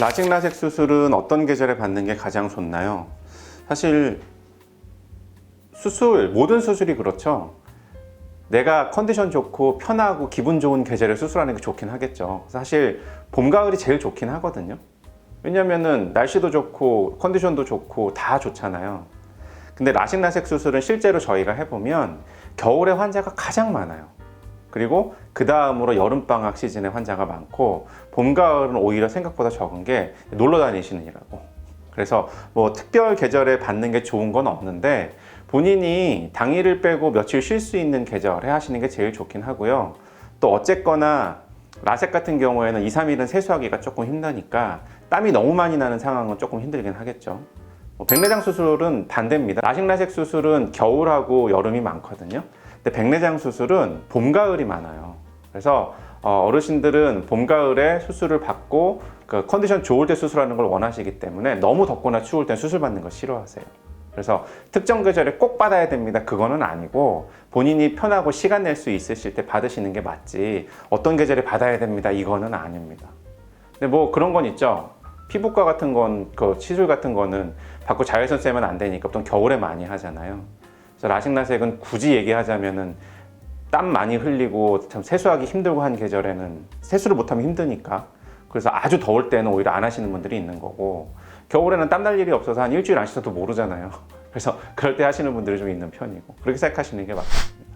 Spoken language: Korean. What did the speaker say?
라식 라섹 수술은 어떤 계절에 받는 게 가장 좋나요? 사실 수술 모든 수술이 그렇죠. 내가 컨디션 좋고 편하고 기분 좋은 계절에 수술하는 게 좋긴 하겠죠. 사실 봄 가을이 제일 좋긴 하거든요. 왜냐면은 날씨도 좋고 컨디션도 좋고 다 좋잖아요. 근데 라식 라섹 수술은 실제로 저희가 해보면 겨울에 환자가 가장 많아요. 그리고 그 다음으로 여름 방학 시즌에 환자가 많고 봄 가을은 오히려 생각보다 적은 게 놀러 다니시느라고. 그래서 뭐 특별 계절에 받는 게 좋은 건 없는데 본인이 당일을 빼고 며칠 쉴 수 있는 계절에 하시는 게 제일 좋긴 하고요. 또 어쨌거나 라섹 같은 경우에는 2, 3일은 세수하기가 조금 힘드니까 땀이 너무 많이 나는 상황은 조금 힘들긴 하겠죠. 뭐 백내장 수술은 반대입니다. 라식 라섹 수술은 겨울하고 여름이 많거든요. 근데 백내장 수술은 봄 가을이 많아요. 그래서 어, 어르신들은 봄 가을에 수술을 받고 그 컨디션 좋을 때 수술하는 걸 원하시기 때문에 너무 덥거나 추울 때 수술 받는 거 싫어하세요. 그래서 특정 계절에 꼭 받아야 됩니다. 그거는 아니고 본인이 편하고 시간 낼 수 있으실 때 받으시는 게 맞지 어떤 계절에 받아야 됩니다. 이거는 아닙니다. 근데 뭐 그런 건 있죠. 피부과 같은 건, 그 시술 같은 거는 받고 자외선 쐬면 안 되니까 보통 겨울에 많이 하잖아요. 그래서 라식 라섹은 굳이 얘기하자면은 땀 많이 흘리고 참 세수하기 힘들고 한 계절에는 세수를 못하면 힘드니까 그래서 아주 더울 때는 오히려 안 하시는 분들이 있는 거고 겨울에는 땀 날 일이 없어서 한 일주일 안 씻어도 모르잖아요. 그래서 그럴 때 하시는 분들이 좀 있는 편이고 그렇게 생각하시는 게 맞습니다.